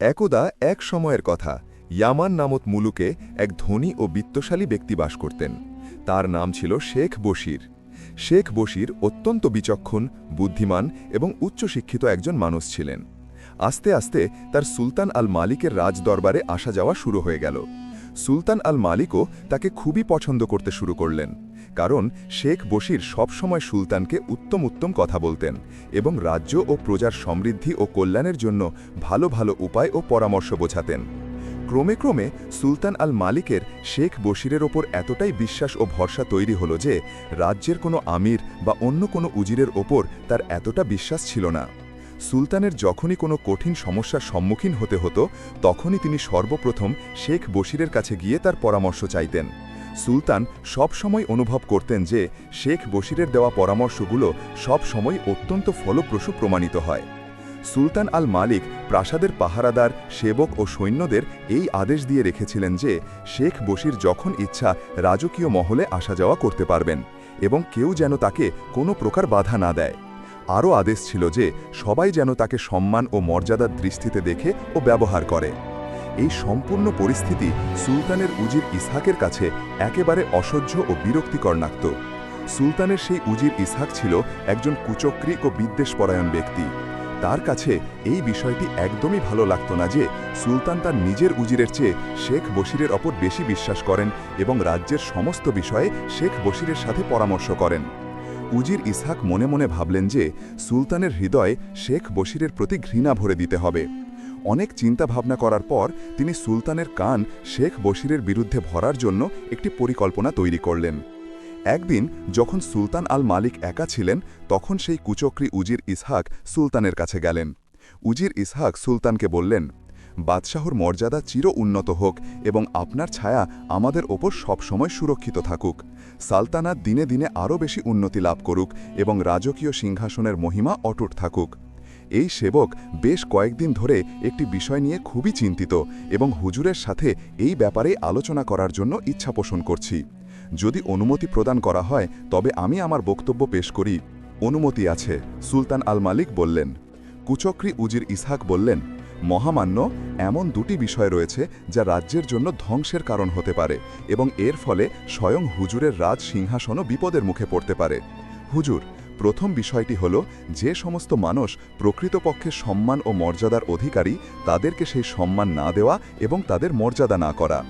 একদা এক সময়ের কথা, ইয়ামান নামত মুলুকে এক ধনী ও বিত্তশালী ব্যক্তি বাস করতেন। তার নাম ছিল শেখ বশির। শেখ বশির অত্যন্ত বিচক্ষণ, বুদ্ধিমান এবং উচ্চশিক্ষিত একজন মানুষ ছিলেন। আস্তে আস্তে তার সুলতান আল মালিকের রাজদরবারে আসা যাওয়া শুরু হয়ে গেল। সুলতান আল মালিকও তাকে খুবই পছন্দ করতে শুরু করলেন। কারণ শেখ বশির সবসময় সুলতানকে উত্তম উত্তম কথা বলতেন এবং রাজ্য ও প্রজার সমৃদ্ধি ও কল্যাণের জন্য ভালো ভালো উপায় ও পরামর্শ বোঝাতেন। ক্রমে ক্রমে সুলতান আল মালিকের শেখ বশিরের ওপর এতটাই বিশ্বাস ও ভরসা তৈরি হলো যে রাজ্যের কোনো আমির বা অন্য কোনো উজিরের ওপর তার এতটা বিশ্বাস ছিল না। সুলতানের যখনই কোনো কঠিন সমস্যার সম্মুখীন হতে হতো, তখনই তিনি সর্বপ্রথম শেখ বশিরের কাছে গিয়ে তার পরামর্শ চাইতেন। সুলতান সব সময় অনুভব করতেন যে শেখ বশিরের দেওয়া পরামর্শগুলো সব সময় অত্যন্ত ফলপ্রসূ প্রমাণিত হয়। সুলতান আল মালিক প্রাসাদের পাহারাদার, সেবক ও সৈন্যদের এই আদেশ দিয়ে রেখেছিলেন যে শেখ বশির যখন ইচ্ছা রাজকীয় মহলে আসা যাওয়া করতে পারবেন এবং কেউ যেন তাকে কোনো প্রকার বাধা না দেয়। আরও আদেশ ছিল যে সবাই যেন তাকে সম্মান ও মর্যাদার দৃষ্টিতে দেখে ও ব্যবহার করে। এই সম্পূর্ণ পরিস্থিতি সুলতানের উজির ইসহাকের কাছে একেবারে অসহ্য ও বিরক্তিকর নাগত সুলতানের সেই উজির ইসহাক ছিল একজন কুচক্রিক ও বিদ্বেষপরায়ণ ব্যক্তি। তার কাছে এই বিষয়টি একদমই ভালো লাগত না যে সুলতান তার নিজের উজিরের চেয়ে শেখ বশিরের ওপর বেশি বিশ্বাস করেন এবং রাজ্যের সমস্ত বিষয়ে শেখ বশিরের সাথে পরামর্শ করেন। উজির ইসহাক মনে মনে ভাবলেন যে সুলতানের হৃদয়ে শেখ বশিরের প্রতি ঘৃণা ভরে দিতে হবে। অনেক চিন্তা ভাবনা করার পর তিনি সুলতানের কান শেখ বশিরের বিরুদ্ধে ভরার জন্য একটি পরিকল্পনা তৈরি করলেন। একদিন যখন সুলতান আল মালিক একা ছিলেন, তখন সেই কুচক্রী উজির ইসহাক সুলতানের কাছে গেলেন। উজির ইসহাক সুলতানকে বললেন, বাদশাহর মর্যাদা চির উন্নত হোক এবং আপনার ছায়া আমাদের ওপর সবসময় সুরক্ষিত থাকুক। সালতানাত দিনে দিনে আরও বেশি উন্নতি লাভ করুক এবং রাজকীয় সিংহাসনের মহিমা অটুট থাকুক। এই সেবক বেশ কয়েকদিন ধরে একটি বিষয় নিয়ে খুবই চিন্তিত এবং হুজুরের সাথে এই ব্যাপারে আলোচনা করার জন্য ইচ্ছা পোষণ করছি। যদি অনুমতি প্রদান করা হয়, তবে আমি আমার বক্তব্য পেশ করি। অনুমতি আছে, সুলতান আল মালিক বললেন। কুচক্রী উজির ইসহাক বললেন, মহামান্য, এমন দুটি বিষয় রয়েছে যা রাজ্যের জন্য ধ্বংসের কারণ হতে পারে এবং এর ফলে স্বয়ং হুজুরের রাজ সিংহাসনও বিপদের মুখে পড়তে পারে। হুজুর প্রথম বিষয়টি হল, যে সমস্ত মানুষ প্রকৃতপক্ষে সম্মান ও মর্যাদার অধিকারী, তাদেরকে সেই সম্মান না দেওয়া এবং তাদের মর্যাদা না করা।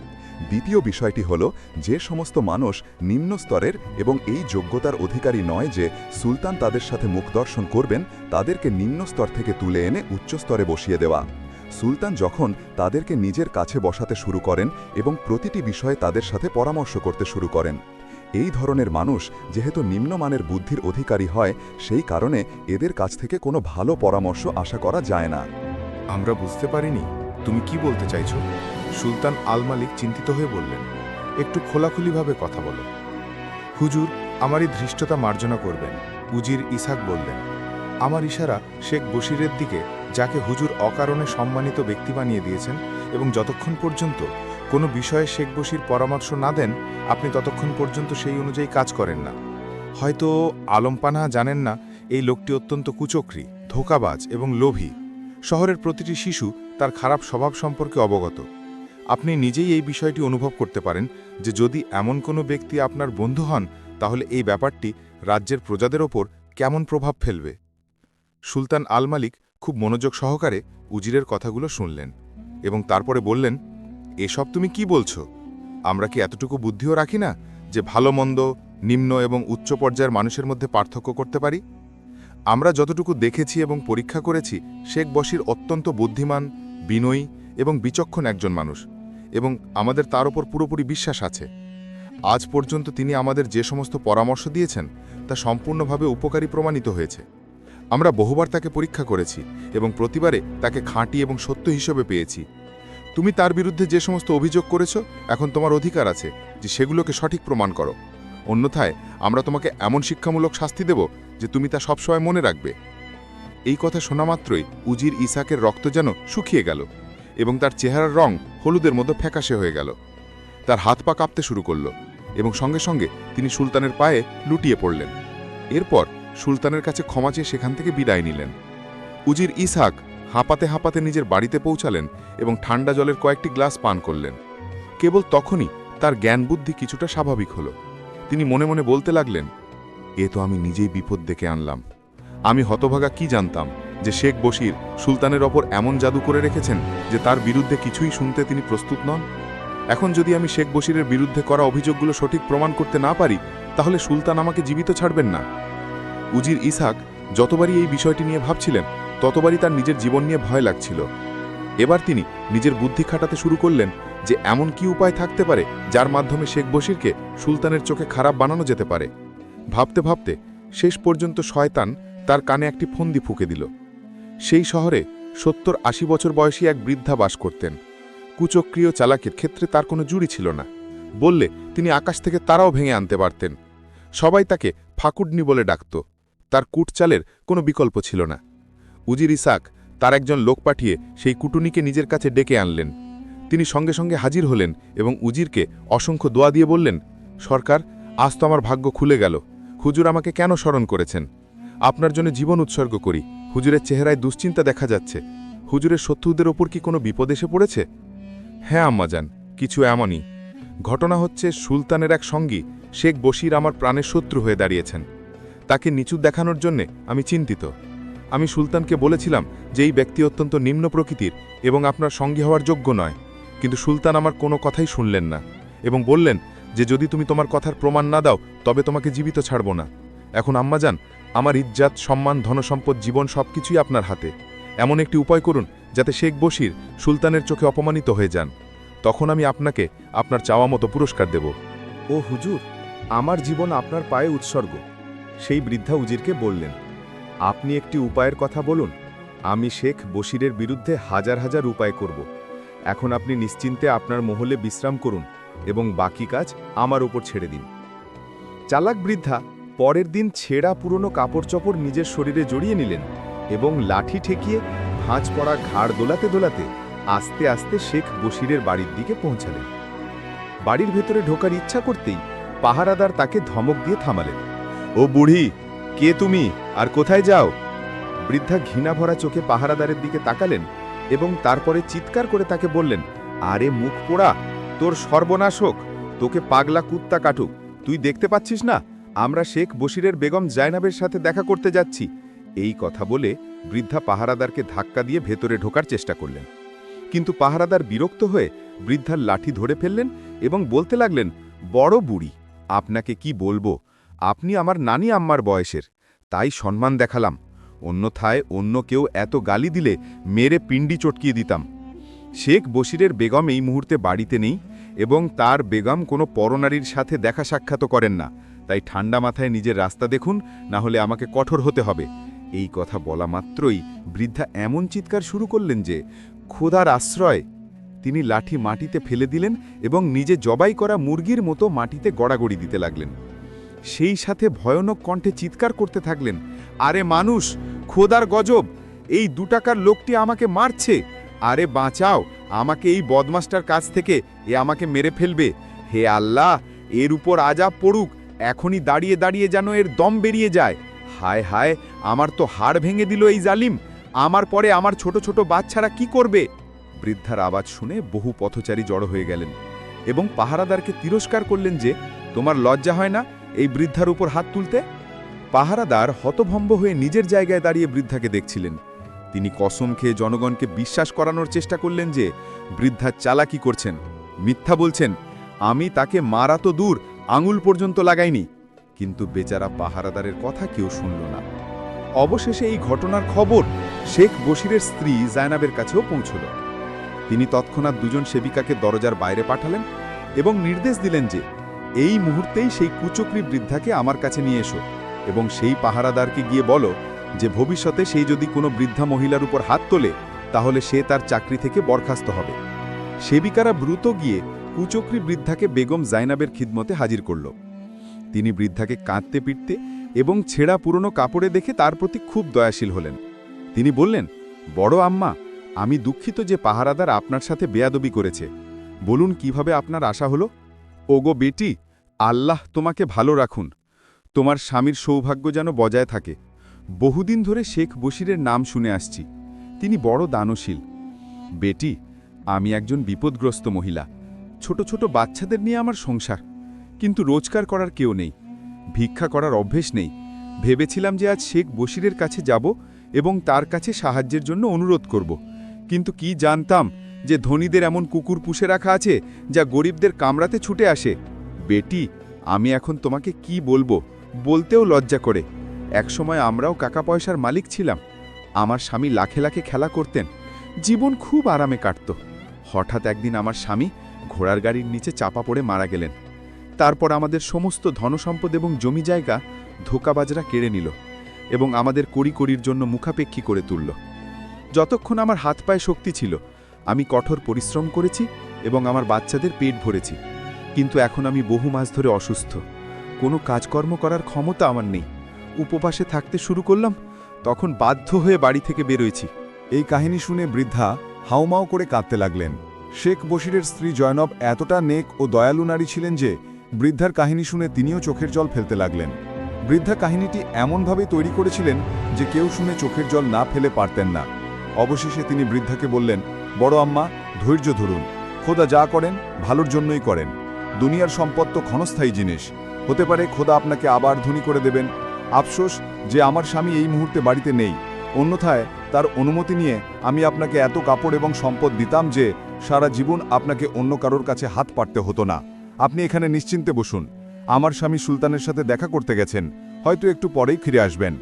দ্বিতীয় বিষয়টি হল, যে সমস্ত মানুষ নিম্ন স্তরের এবং এই যোগ্যতার অধিকারী নয় যে সুলতান তাদের সাথে মুখ দর্শন করবেন, তাদেরকে নিম্ন স্তর থেকে তুলে এনে উচ্চ স্তরে বসিয়ে দেওয়া। সুলতান যখন তাদেরকে নিজের কাছে বসাতে শুরু করেন এবং প্রতিটি বিষয়ে তাদের সাথে পরামর্শ করতে শুরু করেন। এই ধরনের মানুষ যেহেতু নিম্নমানের বুদ্ধির অধিকারী হয়, সেই কারণে এদের কাছ থেকে কোনো ভালো পরামর্শ আশা করা যায় না। আমরা বুঝতে পারিনি। তুমি কি বলতে চাইছো? সুলতান আল মালিক চিন্তিত হয়ে বললেন, একটু খোলাখুলিভাবে কথা বলো। হুজুর, আমারই ধৃষ্টতা মার্জনা করবেন। উজির ইসাক বললেন, আমার ইশারা শেখ বশিরের দিকে, যাকে হুজুর অকারণে সম্মানিত ব্যক্তি বানিয়ে দিয়েছেন এবং যতক্ষণ পর্যন্ত কোনো বিষয়ে শেখ বসির পরামর্শ না দেন, আপনি ততক্ষণ পর্যন্ত সেই অনুযায়ী কাজ করেন না। হয়তো আলমপানা জানেন না, এই লোকটি অত্যন্ত কুচক্রী, ধোকাবাজ এবং লোভী। শহরের প্রতিটি শিশু তার খারাপ স্বভাব সম্পর্কে অবগত। আপনি নিজেই এই বিষয়টি অনুভব করতে পারেন যে যদি এমন কোনো ব্যক্তি আপনার বন্ধু হন, তাহলে এই ব্যাপারটি রাজ্যের প্রজাদের ওপর কেমন প্রভাব ফেলবে? সুলতান আল মালিক খুব মনোযোগ সহকারে উজিরের কথাগুলো শুনলেন এবং তারপরে বললেন এসব তুমি কি বলছো? আমরা কি এতটুকু বুদ্ধিও রাখি না যে ভালো, মন্দ, নিম্ন এবং উচ্চ পর্যায়ের মানুষের মধ্যে পার্থক্য করতে পারি? আমরা যতটুকু দেখেছি এবং পরীক্ষা করেছি, শেখ বশির অত্যন্ত বুদ্ধিমান, বিনয়ী এবং বিচক্ষণ একজন মানুষ এবং আমাদের তার ওপর পুরোপুরি বিশ্বাস আছে। আজ পর্যন্ত তিনি আমাদের যে সমস্ত পরামর্শ দিয়েছেন, তা সম্পূর্ণভাবে উপকারী প্রমাণিত হয়েছে। আমরা বহুবার তাকে পরীক্ষা করেছি এবং প্রতিবারে তাকে খাঁটি এবং সত্য হিসেবে পেয়েছি। তুমি তার বিরুদ্ধে যে সমস্ত অভিযোগ করেছ, এখন তোমার অধিকার আছে যে সেগুলোকে সঠিক প্রমাণ করো। অন্যথায়, আমরা তোমাকে এমন শিক্ষামূলক শাস্তি দেব যে তুমি তা সবসময় মনে রাখবে। এই কথা শোনা মাত্রই উজির ইসাকের রক্ত যেন শুকিয়ে গেল এবং তার চেহারার রং হলুদের মতো ফ্যাকাশে হয়ে গেল। তার হাত পা কাঁপতে শুরু করল এবং সঙ্গে সঙ্গে তিনি সুলতানের পায়ে লুটিয়ে পড়লেন। এরপর সুলতানের কাছে ক্ষমা চেয়ে সেখান থেকে বিদায় নিলেন। উজির ইসাক হাঁপাতে হাঁপাতে নিজের বাড়িতে পৌঁছালেন এবং ঠান্ডা জলের কয়েকটি গ্লাস পান করলেন। কেবল তখনই তার জ্ঞান বুদ্ধি কিছুটা স্বাভাবিক হলো। তিনি মনে মনে বলতে লাগলেন, এ তো আমি নিজেই বিপদ ডেকে আনলাম। আমি হতভাগা কি জানতাম যে শেখ বশির সুলতানের ওপর এমন জাদু করে রেখেছেন যে তার বিরুদ্ধে কিছুই শুনতে তিনি প্রস্তুত নন? এখন যদি আমি শেখ বশিরের বিরুদ্ধে করা অভিযোগগুলো সঠিক প্রমাণ করতে না পারি, তাহলে সুলতান আমাকে জীবিত ছাড়বেন না? উজির ইসাক যতবারই এই বিষয়টি নিয়ে ভাবছিলেন ততবারই তার নিজের জীবন নিয়ে ভয় লাগছিল। এবার তিনি নিজের বুদ্ধি খাটাতে শুরু করলেন যে এমন কি উপায় থাকতে পারে যার মাধ্যমে শেখ বশিরকে সুলতানের চোখে খারাপ বানানো যেতে পারে। ভাবতে ভাবতে শেষ পর্যন্ত শয়তান তার কানে একটি ফন্দি ফুঁকে দিল। সেই শহরে সত্তর আশি বছর বয়সী এক বৃদ্ধা বাস করতেন। কুচক্রিয় চালাকের ক্ষেত্রে তার কোনো জুড়ি ছিল না। বললে তিনি আকাশ থেকে তারাও ভেঙে আনতে পারতেন। সবাই তাকে ফাকুডনি বলে ডাকত। তার কুটচালের কোনো বিকল্প ছিল না। উজির ইসাক, তার একজন লোক পাঠিয়ে সেই কুটুনিকে নিজের কাছে ডেকে আনলেন। তিনি সঙ্গে সঙ্গে হাজির হলেন এবং উজিরকে অসংখ্য দোয়া দিয়ে বললেন, সরকার, আজ তো আমার ভাগ্য খুলে গেল। হুজুর আমাকে কেন স্মরণ করেছেন? আপনার জন্য জীবন উৎসর্গ করি। হুজুরের চেহারায় দুশ্চিন্তা দেখা যাচ্ছে। হুজুরের শত্রুদের ওপর কি কোনো বিপদ এসে পড়েছে? হ্যাঁ আম্মাজান কিছু এমনই। ঘটনা হচ্ছে সুলতানের এক সঙ্গী, শেখ বশির আমার প্রাণের শত্রু হয়ে দাঁড়িয়েছেন। তাকে নিচু দেখানোর জন্যে আমি চিন্তিত। আমি সুলতানকে বলেছিলাম যে এই ব্যক্তি অত্যন্ত নিম্ন প্রকৃতির এবং আপনার সঙ্গী হওয়ার যোগ্য নয়। কিন্তু সুলতান আমার কোনো কথাই শুনলেন না এবং বললেন যে যদি তুমি তোমার কথার প্রমাণ না দাও, তবে তোমাকে জীবিত ছাড়ব না। এখন আম্মাজান আমার ইজ্জাত, সম্মান, ধনসম্পদ, জীবন সবকিছুই আপনার হাতে। এমন একটি উপায় করুন যাতে শেখ বশির সুলতানের চোখে অপমানিত হয়ে যান। তখন আমি আপনাকে আপনার চাওয়া মতো পুরস্কার দেব। ও হুজুর, আমার জীবন আপনার পায়ে উৎসর্গ, সেই বৃদ্ধা উজিরকে বললেন। আপনি একটি উপায়ের কথা বলুন। আমি শেখ বশিরের বিরুদ্ধে হাজার হাজার উপায় করব। এখন আপনি নিশ্চিন্তে আপনার মহলে বিশ্রাম করুন এবং বাকি কাজ আমার উপর ছেড়ে দিন। চালাক বৃদ্ধা, পরের দিন ছেঁড়া পুরনো কাপড় চোপড় নিজের শরীরে জড়িয়ে নিলেন এবং লাঠি ঠেকিয়ে ভাঁজ পড়া ঘাড় দোলাতে দোলাতে আস্তে আস্তে শেখ বশিরের বাড়ির দিকে পৌঁছালেন। বাড়ির ভেতরে ঢোকার ইচ্ছা করতেই পাহারাদার তাকে ধমক দিয়ে থামালেন। ও বুড়ি কে তুমি? আর কোথায় যাও? বৃদ্ধা ঘৃণা ভরা চোখে পাহারাদারের দিকে তাকালেন এবং তারপরে চিৎকার করে তাকে বললেন, আরে মুখ পোড়া, তোর সর্বনাশ হোক, তোকে পাগলা কুত্তা কাটুক। তুই দেখতে পাচ্ছিস না? আমরা শেখ বশিরের বেগম জায়নাবের সাথে দেখা করতে যাচ্ছি। এই কথা বলে বৃদ্ধা পাহারাদারকে ধাক্কা দিয়ে ভেতরে ঢোকার চেষ্টা করলেন। কিন্তু পাহারাদার বিরক্ত হয়ে বৃদ্ধার লাঠি ধরে ফেললেন এবং বলতে লাগলেন, বড় বুড়ি, আপনাকে কি বলব? আপনি আমার নানি আম্মার বয়সের, তাই সম্মান দেখালাম। অন্যথায় অন্য কেউ এত গালি দিলে মেরে পিণ্ডি চটকিয়ে দিতাম। শেখ বশিরের বেগম এই মুহূর্তে বাড়িতে নেই এবং তার বেগম কোনো পরনারীর সাথে দেখা সাক্ষাৎ করেন না। তাই ঠান্ডা মাথায় নিজের রাস্তা দেখুন, না হলে আমাকে কঠোর হতে হবে। এই কথা বলা মাত্রই বৃদ্ধা এমন চিৎকার শুরু করলেন যে ক্ষুধার আশ্রয়। তিনি লাঠি মাটিতে ফেলে দিলেন এবং নিজে জবাই করা মুরগির মতো মাটিতে গড়াগড়ি দিতে লাগলেন। সেই সাথে ভয়ানক কণ্ঠে চিৎকার করতে থাকলেন। আরে মানুষ, খোদার গজব, এই দু টাকার লোকটি আমাকে মারছে। আরে বাঁচাও, আমাকে এই বদমাস্টার কাছ থেকে এ আমাকে মেরে ফেলবে। হে আল্লাহ, এর উপর আজাব পড়ুক, এখনই দাঁড়িয়ে দাঁড়িয়ে যেন এর দম বেরিয়ে যায়। হায় হায়, আমার তো হাড় ভেঙে দিল এই জালিম। আমার পরে আমার ছোট ছোট বাচ্চারা কি করবে? বৃদ্ধার আওয়াজ শুনে বহু পথচারী জড়ো হয়ে গেলেন এবং পাহারাদারকে তিরস্কার করলেন যে, তোমার লজ্জা হয় না? এই বৃদ্ধার উপর হাত তুলতে? পাহারাদার হতভম্ব হয়ে নিজের জায়গায় দাঁড়িয়ে বৃদ্ধাকে দেখছিলেন। তিনি কসম খেয়ে জনগণকে বিশ্বাস করানোর চেষ্টা করলেন যে, বৃদ্ধা চালাকি করছেন। মিথ্যা বলছেন, আমি তাকে মারা তো দূর, আঙুল পর্যন্ত লাগাইনি। কিন্তু বেচারা পাহারাদারের কথা কেউ শুনল না। অবশেষে এই ঘটনার খবর শেখ বশিরের স্ত্রী জায়নাবের কাছেও পৌঁছল। তিনি তৎক্ষণাৎ দুজন সেবিকাকে দরজার বাইরে পাঠালেন এবং নির্দেশ দিলেন যে এই মুহূর্তেই সেই কুচক্রী বৃদ্ধাকে আমার কাছে নিয়ে এসো এবং সেই পাহারাদারকে গিয়ে বলো যে ভবিষ্যতে সেই যদি কোনো বৃদ্ধা মহিলার উপর হাত তোলে, তাহলে সে তার চাকরি থেকে বরখাস্ত হবে। সেবিকারা ব্রুত গিয়ে কুচক্রী বৃদ্ধাকে বেগম জাইনাবের খিদমতে হাজির করল। তিনি বৃদ্ধাকে কাঁদতে পিটতে এবং ছেঁড়া পুরনো কাপড়ে দেখে তার প্রতি খুব দয়াশীল হলেন। তিনি বললেন, বড় আম্মা, আমি দুঃখিত যে পাহারাদার আপনার সাথে বেয়াদবি করেছে। বলুন কীভাবে আপনার আশা হলো? ওগো বেটি, আল্লাহ তোমাকে ভালো রাখুন। তোমার স্বামীর সৌভাগ্য যেন বজায় থাকে। বহুদিন ধরে শেখ বশিরের নাম শুনে আসছি। তিনি বড় দানশীল। বেটি, আমি একজন বিপদগ্রস্ত মহিলা। ছোট ছোট বাচ্চাদের নিয়ে আমার সংসার। কিন্তু রোজগার করার কেউ নেই। ভিক্ষা করার অভ্যেস নেই। ভেবেছিলাম যে আজ শেখ বশিরের কাছে যাব এবং তার কাছে সাহায্যের জন্য অনুরোধ করব। কিন্তু কি জানতাম যে ধনীদের এমন কুকুর পুষে রাখা আছে যা গরিবদের কামড়াতে ছুটে আসে। বেটি, আমি এখন তোমাকে কি বলব? বলতেও লজ্জা করে। একসময় আমরাও কাকা পয়সার মালিক ছিলাম। আমার স্বামী লাখে লাখে খেলা করতেন। জীবন খুব আরামে কাটত। হঠাৎ একদিন আমার স্বামী ঘোড়ার গাড়ির নিচে চাপা পড়ে মারা গেলেন। তারপর আমাদের সমস্ত ধনসম্পদ এবং জমি জায়গা ধোকাবাজরা কেড়ে নিল এবং আমাদের কড়ি কড়ির জন্য মুখাপেক্ষী করে তুলল। যতক্ষণ আমার হাত পায়ে শক্তি ছিল আমি কঠোর পরিশ্রম করেছি এবং আমার বাচ্চাদের পেট ভরেছি। কিন্তু এখন আমি বহু মাস ধরে অসুস্থ। কোনো কাজকর্ম করার ক্ষমতা আমার নেই। উপবাসে থাকতে শুরু করলাম, তখন বাধ্য হয়ে বাড়ি থেকে বেরোয়েছি। এই কাহিনী শুনে বৃদ্ধা হাউমাও করে কাঁদতে লাগলেন। শেখ বশিরের স্ত্রী জয়নব এতটা নেক ও দয়ালু নারী ছিলেন যে বৃদ্ধার কাহিনী শুনে তিনিও চোখের জল ফেলতে লাগলেন। বৃদ্ধা কাহিনীটি এমনভাবে তৈরি করেছিলেন যে কেউ শুনে চোখের জল না ফেলে পারতেন না। অবশেষে তিনি বৃদ্ধাকে বললেন বড় আম্মা, ধৈর্য ধরুন। খোদা যা করেন, ভালোর জন্যই করেন। দুনিয়ার সম্পদ তো ক্ষণস্থায়ী জিনিস। হতে পারে খোদা আপনাকে আবার ধনী করে দেবেন। আফসোস যে আমার স্বামী এই মুহূর্তে বাড়িতে নেই। অন্যথায় তার অনুমতি নিয়ে আমি আপনাকে এত কাপড় এবং সম্পদ দিতাম যে সারা জীবন আপনাকে অন্য কারোর কাছে হাত পাততে হতো না। আপনি এখানে নিশ্চিন্তে বসুন। আমার স্বামী সুলতানের সাথে দেখা করতে গেছেন। হয়তো একটু পরেই ফিরে আসবেন।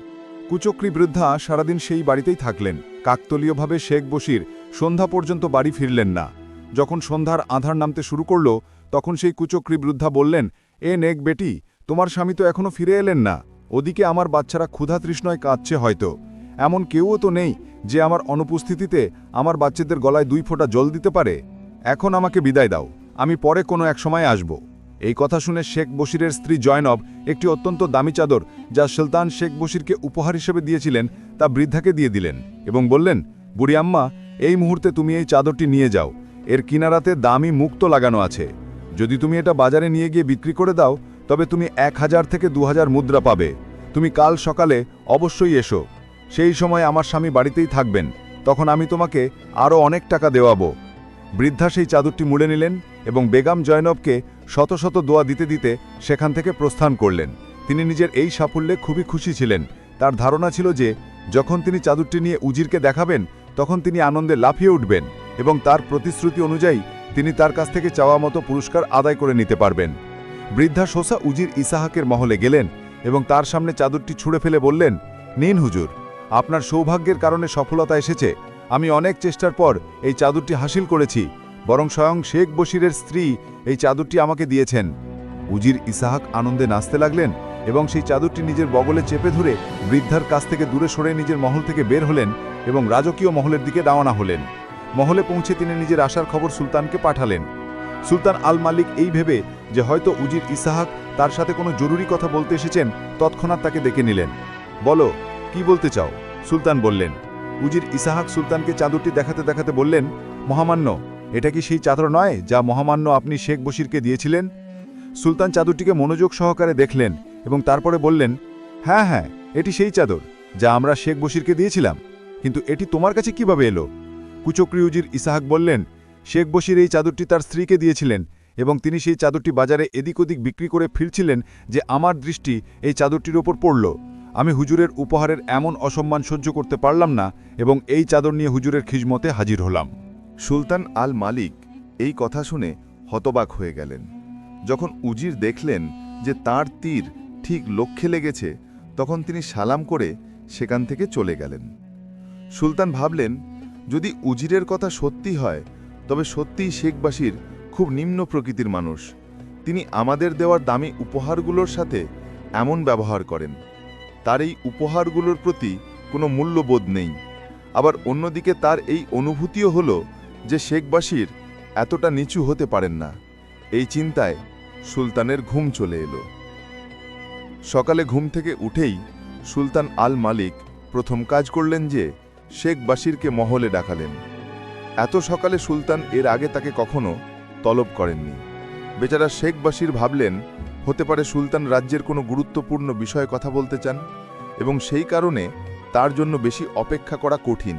কুচক্রী বৃদ্ধা সারাদিন সেই বাড়িতেই থাকলেন। কাকতলীয়ভাবে শেখ বশির সন্ধ্যা পর্যন্ত বাড়ি ফিরলেন না। যখন সন্ধ্যার আধার নামতে শুরু করল, তখন সেই কুচক্রী বৃদ্ধা বললেন, এ নেক বেটি, তোমার স্বামী তো এখনও ফিরে এলেন না। ওদিকে আমার বাচ্চারা ক্ষুধা তৃষ্ণয় কাঁদছে হয়তো। এমন কেউও তো নেই যে আমার অনুপস্থিতিতে আমার বাচ্চাদের গলায় দুই ফোঁটা জল দিতে পারে। এখন আমাকে বিদায় দাও। আমি পরে কোনো এক সময় আসব। এই কথা শুনে শেখ বশিরের স্ত্রী জয়নব, একটি অত্যন্ত দামি চাদর যা সুলতান শেখ বশিরকে উপহার হিসেবে দিয়েছিলেন, তা বৃদ্ধাকে দিয়ে দিলেন এবং বললেন, বুড়ি আম্মা এই মুহূর্তে তুমি এই চাদরটি নিয়ে যাও। এর কিনারাতে দামি মুক্ত লাগানো আছে। যদি তুমি এটা বাজারে নিয়ে গিয়ে বিক্রি করে দাও, তবে তুমি এক হাজার থেকে দু হাজার মুদ্রা পাবে। তুমি কাল সকালে অবশ্যই এসো। সেই সময় আমার স্বামী বাড়িতেই থাকবেন। তখন আমি তোমাকে আরও অনেক টাকা দেওয়াবো। বৃদ্ধা সেই চাদরটি মুড়ে নিলেন এবং বেগাম জয়নবকে শত শত দোয়া দিতে দিতে সেখান থেকে প্রস্থান করলেন। তিনি নিজের এই সাফল্যে খুবই খুশি ছিলেন। তার ধারণা ছিল যে, যখন তিনি চাদরটি নিয়ে উজিরকে দেখাবেন তখন তিনি আনন্দে লাফিয়ে উঠবেন এবং তার প্রতিশ্রুতি অনুযায়ী তিনি তার কাছ থেকে চাওয়া মতো পুরস্কার আদায় করে নিতে পারবেন। বৃদ্ধা সোসা উজির ইসাহাকের মহলে গেলেন এবং তার সামনে চাদরটি ছুঁড়ে ফেলে বললেন, নিন হুজুর, আপনার সৌভাগ্যের কারণে সফলতা এসেছে। আমি অনেক চেষ্টার পর এই চাদরটি হাসিল করেছি, বরং স্বয়ং শেখ বশিরের স্ত্রী এই চাদরটি আমাকে দিয়েছেন। উজির ইসাহাক আনন্দে নাচতে লাগলেন এবং সেই চাদরটি নিজের বগলে চেপে ধরে বৃদ্ধার কাছ থেকে দূরে সরে নিজের মহল থেকে বের হলেন এবং রাজকীয় মহলের দিকে রওনা হলেন। মহলে পৌঁছে তিনি নিজের আসার খবর সুলতানকে পাঠালেন। সুলতান আল মালিক এই ভেবে যে হয়তো উজির ইসাহাক তার সাথে কোনো জরুরি কথা বলতে এসেছেন, তৎক্ষণাৎ তাকে ডেকে নিলেন। বলো, কি বলতে চাও? সুলতান বললেন, উজির ইসাহাক সুলতানকে চাদরটি দেখাতে দেখাতে বললেন, মহামান্য, এটা কি সেই চাদর নয় যা মহামান্য আপনি শেখ বশিরকে দিয়েছিলেন? সুলতান চাদরটিকে মনোযোগ সহকারে দেখলেন এবং তারপরে বললেন হ্যাঁ হ্যাঁ এটি সেই চাদর যা আমরা শেখ বশিরকে দিয়েছিলাম, কিন্তু এটি তোমার কাছে কীভাবে এলো? কুচক্রি উজির ইসাহাক বললেন, শেখ বশির এই চাদরটি তার স্ত্রীকে দিয়েছিলেন এবং তিনি সেই চাদরটি বাজারে এদিক ওদিক বিক্রি করে ফিরছিলেন যে আমার দৃষ্টি এই চাদরটির ওপর পড়ল। আমি হুজুরের উপহারের এমন অসম্মান সহ্য করতে পারলাম না এবং এই চাদর নিয়ে হুজুরের খিজমতে হাজির হলাম। সুলতান আল মালিক এই কথা শুনে হতবাক হয়ে গেলেন। যখন উজির দেখলেন যে তার তীর ঠিক লক্ষ্যে লেগেছে, তখন তিনি সালাম করে সেখান থেকে চলে গেলেন। সুলতান ভাবলেন, যদি উজিরের কথা সত্যি হয়, তবে সত্যিই শেখবাসীর খুব নিম্ন প্রকৃতির মানুষ। তিনি আমাদের দেওয়ার দামি উপহারগুলোর সাথে এমন ব্যবহার করেন। তার এই উপহারগুলোর প্রতি কোনো মূল্যবোধ নেই। আবার অন্যদিকে তার এই অনুভূতিও হলো যে শেখবাসীর এতটা নিচু হতে পারেন না। এই চিন্তায় সুলতানের ঘুম চলে এলো। সকালে ঘুম থেকে উঠেই সুলতান আল মালিক প্রথম কাজ করলেন যে, শেখ বাসিরকে মহলে ডাকালেন। এত সকালে সুলতান এর আগে তাকে কখনো তলব করেননি। বেচারা শেখ বাসির ভাবলেন, হতে পারে সুলতান রাজ্যের কোনো গুরুত্বপূর্ণ বিষয়ে কথা বলতে চান এবং সেই কারণে তার জন্য বেশি অপেক্ষা করা কঠিন।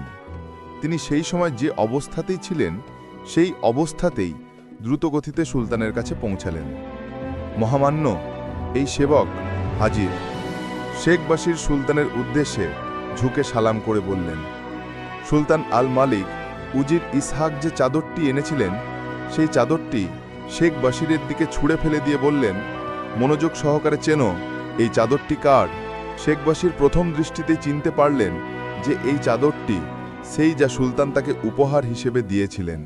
তিনি সেই সময় যে অবস্থাতেই ছিলেন, সেই অবস্থাতেই দ্রুতগতিতে সুলতানের কাছে পৌঁছালেন। মহামান্য এই সেবক হাজির। শেখবাসীর সুলতানের উদ্দেশ্যে ঝুঁকে সালাম করে বললেন, সুলতান আল মালিক উজির ইসহাক যে চাদরটি এনেছিলেন, সেই চাদরটি শেখ বাসিরের দিকে ছুঁড়ে ফেলে দিয়ে বললেন, মনোযোগ সহকারে চেনো, এই চাদরটি কার? শেখ বাসির প্রথম দৃষ্টিতে চিনতে পারলেন যে এই চাদরটি সেই যা সুলতান তাকে উপহার হিসেবে দিয়েছিলেন।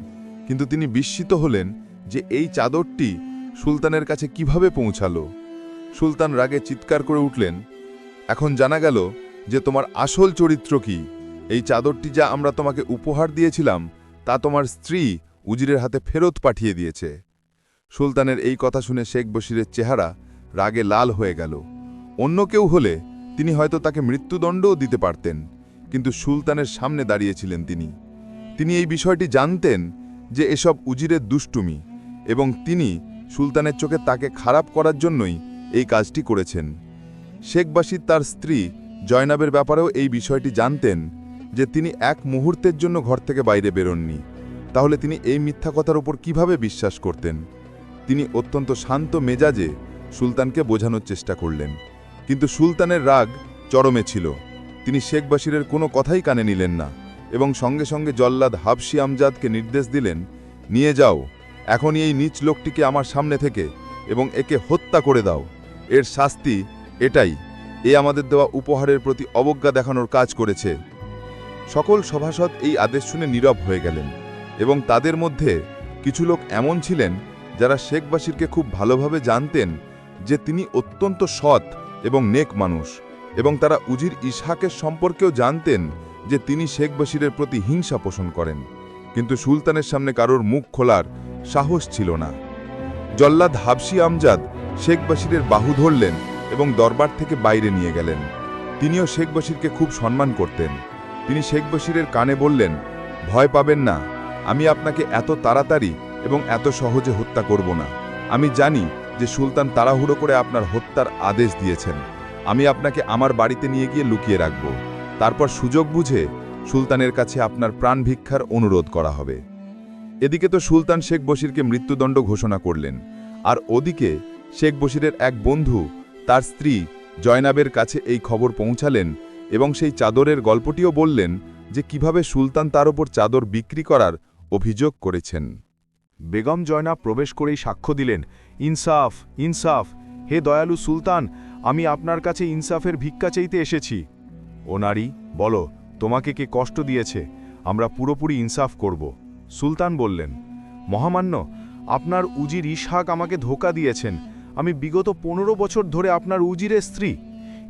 কিন্তু তিনি বিস্মিত হলেন যে এই চাদরটি সুলতানের কাছে কীভাবে পৌঁছালো। সুলতান রাগে চিৎকার করে উঠলেন, এখন জানা গেল যে তোমার আসল চরিত্র কি। এই চাদরটি যা আমরা তোমাকে উপহার দিয়েছিলাম, তা তোমার স্ত্রী উজিরের হাতে ফেরত পাঠিয়ে দিয়েছে। সুলতানের এই কথা শুনে শেখ বশিরের চেহারা রাগে লাল হয়ে গেল। অন্য কেউ হলে তিনি হয়তো তাকে মৃত্যুদণ্ডও দিতে পারতেন, কিন্তু সুলতানের সামনে দাঁড়িয়েছিলেন তিনি। তিনি এই বিষয়টি জানতেন যে এসব উজিরের দুষ্টুমি এবং তিনি সুলতানের চোখে তাকে খারাপ করার জন্যই এই কাজটি করেছেন। শেখ শেখবাসী তার স্ত্রী জয়নাবের ব্যাপারেও এই বিষয়টি জানতেন যে তিনি এক মুহূর্তের জন্য ঘর থেকে বাইরে বেরোননি। তাহলে তিনি এই মিথ্যা কথার উপর কীভাবে বিশ্বাস করতেন? তিনি অত্যন্ত শান্ত মেজাজে সুলতানকে বোঝানোর চেষ্টা করলেন। কিন্তু সুলতানের রাগ চরমে ছিল। তিনি শেখ বাসিরের কোনো কথাই কানে নিলেন না এবং সঙ্গে সঙ্গে জল্লাদ হাবশি আমজাদকে নির্দেশ দিলেন, নিয়ে যাও, এখনই এই নিচ লোকটিকে আমার সামনে থেকে এবং একে হত্যা করে দাও। এর শাস্তি এটাই। এ আমাদের দেওয়া উপহারের প্রতি অবজ্ঞা দেখানোর কাজ করেছে। সকল সভাসদ এই আদেশ শুনে নীরব হয়ে গেলেন এবং তাদের মধ্যে কিছু লোক এমন ছিলেন যারা শেখ বাসিরকে খুব ভালোভাবে জানতেন যে তিনি অত্যন্ত সৎ এবং নেক মানুষ এবং তারা উজির ইসহাকের সম্পর্কেও জানতেন যে তিনি শেখ বাসিরের প্রতি হিংসা পোষণ করেন। কিন্তু সুলতানের সামনে কারোর মুখ খোলার সাহস ছিল না। জল্লাদ হাবশি আমজাদ শেখ বাসিরের বাহু ধরলেন এবং দরবার থেকে বাইরে নিয়ে গেলেন। তিনিও শেখ বাসিরকে খুব সম্মান করতেন। তিনি শেখ বশিরের কানে বললেন, ভয় পাবেন না, আমি আপনাকে এত তাড়াতাড়ি এবং এত সহজে হত্যা করব না। আমি জানি যে সুলতান তাড়াহুড়ো করে আপনার হত্যার আদেশ দিয়েছেন। আমি আপনাকে আমার বাড়িতে নিয়ে গিয়ে লুকিয়ে রাখব। তারপর সুযোগ বুঝে সুলতানের কাছে আপনার প্রাণ ভিক্ষার অনুরোধ করা হবে। এদিকে তো সুলতান শেখ বশিরকে মৃত্যুদণ্ড ঘোষণা করলেন। আর ওদিকে শেখ বশিরের এক বন্ধু, তার স্ত্রী জয়নাবের কাছে এই খবর পৌঁছালেন এবং সেই চাদরের গল্পটিও বললেন যে কীভাবে সুলতান তার ওপর চাদর বিক্রি করার অভিযোগ করেছেন। বেগম জয়না প্রবেশ করেই সাক্ষ্য দিলেন, ইনসাফ ইনসাফ, হে দয়ালু সুলতান, আমি আপনার কাছে ইনসাফের ভিক্ষা চাইতে এসেছি। ও নারী, বলো, তোমাকে কে কষ্ট দিয়েছে? আমরা পুরোপুরি ইনসাফ করব। সুলতান বললেন, মহামান্য, আপনার উজির ইশাক আমাকে ধোকা দিয়েছেন। আমি বিগত পনেরো বছর ধরে আপনার উজিরের স্ত্রী।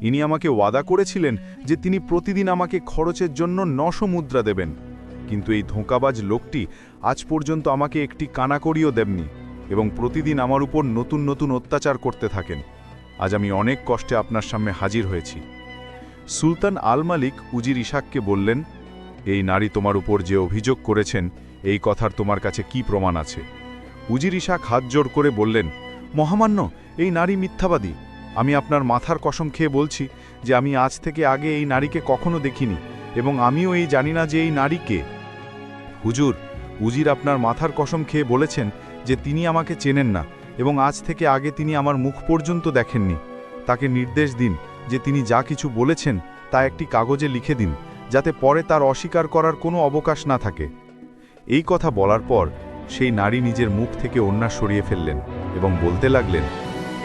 ইনি আমাকে ওয়াদা করেছিলেন যে তিনি প্রতিদিন আমাকে খরচের জন্য নশো মুদ্রা দেবেন। কিন্তু এই ধোঁকাবাজ লোকটি আজ পর্যন্ত আমাকে একটি কানাকড়িও দেবনি এবং প্রতিদিন আমার উপর নতুন নতুন অত্যাচার করতে থাকেন। আজ আমি অনেক কষ্টে আপনার সামনে হাজির হয়েছি। সুলতান আল মালিক উজির ইশাককে বললেন, এই নারী তোমার উপর যে অভিযোগ করেছেন, এই কথার তোমার কাছে কি প্রমাণ আছে? উজির ইশাক হাত জোর করে বললেন মহামান্য, এই নারী মিথ্যাবাদী। আমি আপনার মাথার কসম খেয়ে বলছি যে আমি আজ থেকে আগে এই নারীকে কখনো দেখিনি এবং আমিও এই জানি না যে এই নারী কে। হুজুর, উজির আপনার মাথার কসম খেয়ে বলেছেন যে তিনি আমাকে চেনেন না এবং আজ থেকে আগে তিনি আমার মুখ পর্যন্ত দেখেননি। তাকে নির্দেশ দিন যে তিনি যা কিছু বলেছেন তা একটি কাগজে লিখে দিন, যাতে পরে তার অস্বীকার করার কোনো অবকাশ না থাকে। এই কথা বলার পর সেই নারী নিজের মুখ থেকে অন্যা সরিয়ে ফেললেন। এবং বলতে লাগলেন,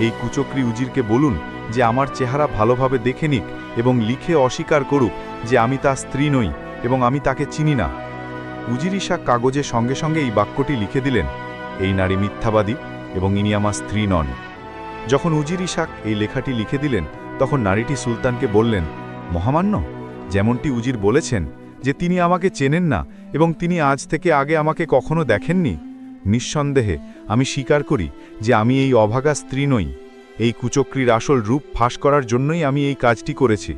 এই কুচক্রি উজিরকে বলুন যে আমার চেহারা ভালোভাবে দেখে নিক এবং লিখে অস্বীকার করুক যে আমি তার স্ত্রী নই এবং আমি তাকে চিনি না। উজির ইশাক কাগজে সঙ্গে সঙ্গে এই বাক্যটি লিখে দিলেন, এই নারী মিথ্যাবাদী এবং ইনি আমার স্ত্রী নন। যখন উজির ইশাক এই লেখাটি লিখে দিলেন, তখন নারীটি সুলতানকে বললেন, মহামান্য, যেমনটি উজির বলেছেন যে তিনি আমাকে চেনেন না এবং তিনি আজ থেকে আগে আমাকে কখনো দেখেননি। নিঃসন্দেহে আমি স্বীকার করি যে আমি এই অভাগা স্ত্রী নই। এই কুচক্রির আসল রূপ ফাঁস করার জন্যই আমি এই কাজটি করেছি।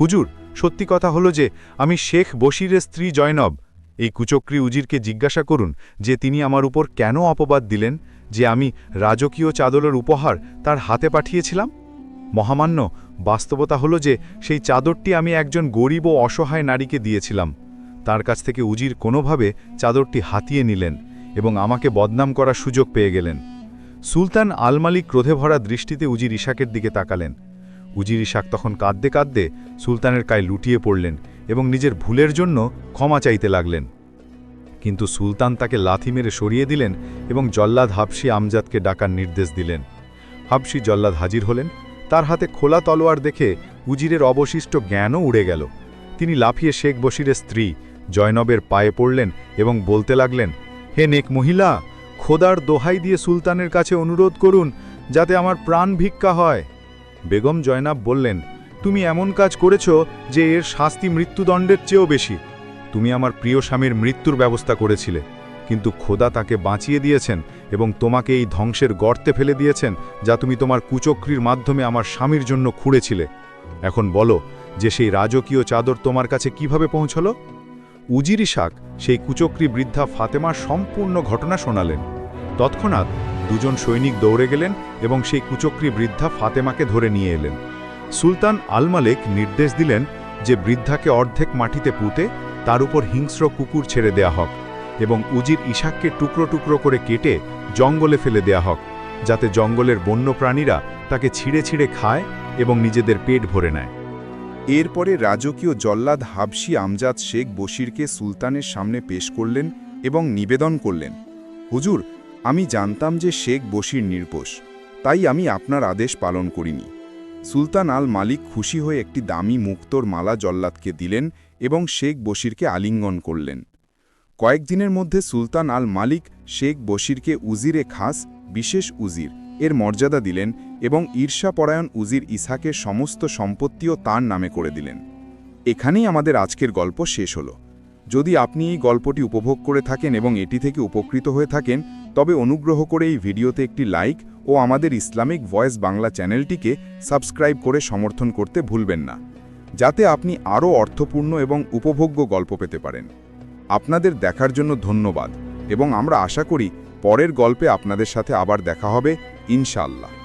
হুজুর, সত্যি কথা হলো যে আমি শেখ বশিরের স্ত্রী জয়নব। এই কুচক্রি উজিরকে জিজ্ঞাসা করুন যে তিনি আমার উপর কেন অপবাদ দিলেন যে আমি রাজকীয় চাদরের উপহার তার হাতে পাঠিয়েছিলাম? মহামান্য, বাস্তবতা হলো যে সেই চাদরটি আমি একজন গরিব ও অসহায় নারীকে দিয়েছিলাম। তার কাছ থেকে উজির কোনোভাবে চাদরটি হাতিয়ে নিলেন। এবং আমাকে বদনাম করার সুযোগ পেয়ে গেলেন। সুলতান আলমালিক ক্রোধে ভরা দৃষ্টিতে উজির ইশাকের দিকে তাকালেন। উজির ইশাক তখন কাঁদতে কাঁদতে সুলতানের গায়ে লুটিয়ে পড়লেন এবং নিজের ভুলের জন্য ক্ষমা চাইতে লাগলেন। কিন্তু সুলতান তাকে লাথি মেরে সরিয়ে দিলেন এবং জল্লাদ হাবসি আমজাদকে ডাকার নির্দেশ দিলেন। হাবসি জল্লাদ হাজির হলেন, তার হাতে খোলা তলোয়ার দেখে উজিরের অবশিষ্ট জ্ঞানও উড়ে গেল। তিনি লাফিয়ে শেখ বশিরের স্ত্রী জয়নবের পায়ে পড়লেন এবং বলতে লাগলেন হে নেক মহিলা, খোদার দোহাই দিয়ে সুলতানের কাছে অনুরোধ করুন যাতে আমার প্রাণ ভিক্ষা হয়। বেগম জয়নাব বললেন, তুমি এমন কাজ করেছ যে এর শাস্তি মৃত্যুদণ্ডের চেয়েও বেশি। তুমি আমার প্রিয় স্বামীর মৃত্যুর ব্যবস্থা করেছিলে, কিন্তু খোদা তাকে বাঁচিয়ে দিয়েছেন এবং তোমাকে এই ধ্বংসের গর্তে ফেলে দিয়েছেন যা তুমি তোমার কুচক্রির মাধ্যমে আমার স্বামীর জন্য খুঁড়েছিলে। এখন বলো যে সেই রাজকীয় চাদর তোমার কাছে কীভাবে পৌঁছলো? উজির ইশাক সেই কুচক্রি বৃদ্ধা ফাতেমার সম্পূর্ণ ঘটনা শোনালেন। তৎক্ষণাৎ দুজন সৈনিক দৌড়ে গেলেন এবং সেই কুচক্রি বৃদ্ধা ফাতেমাকে ধরে নিয়ে এলেন। সুলতান আলমালেক নির্দেশ দিলেন যে বৃদ্ধাকে অর্ধেক মাটিতে পুঁতে তার উপর হিংস্র কুকুর ছেড়ে দেয়া হোক এবং উজির ইশাককে টুকরো টুকরো করে কেটে জঙ্গলে ফেলে দেয়া হোক, যাতে জঙ্গলের বন্য প্রাণীরা তাকে ছিঁড়ে ছিঁড়ে খায় এবং নিজেদের পেট ভরে নেয়। এরপরে রাজকীয় জল্লাদ হাবসি আমজাদ শেখ বশিরকে সুলতানের সামনে পেশ করলেন এবং নিবেদন করলেন, হুজুর, আমি জানতাম যে শেখ বশির নির্দোষ, তাই আমি আপনার আদেশ পালন করিনি। সুলতান আল মালিক খুশি হয়ে একটি দামি মুক্তোর মালা জল্লাদকে দিলেন এবং শেখ বশিরকে আলিঙ্গন করলেন। কয়েকদিনের মধ্যে সুলতান আল মালিক শেখ বশিরকে উজিরে খাস, বিশেষ উজির এর মর্যাদা দিলেন এবং ঈর্ষাপরায়ণ উজির ইসাকের সমস্ত সম্পত্তিও তার নামে করে দিলেন। এখানেই আমাদের আজকের গল্প শেষ হলো। যদি আপনি এই গল্পটি উপভোগ করে থাকেন এবং এটি থেকে উপকৃত হয়ে থাকেন, তবে অনুগ্রহ করে এই ভিডিওতে একটি লাইক ও আমাদের ইসলামিক ভয়েস বাংলা চ্যানেলটিকে সাবস্ক্রাইব করে সমর্থন করতে ভুলবেন না, যাতে আপনি আরও অর্থপূর্ণ এবং উপভোগ্য গল্প পেতে পারেন। আপনাদের দেখার জন্য ধন্যবাদ এবং আমরা আশা করি পরের গল্পে আপনাদের সাথে আবার দেখা হবে। İnşallah.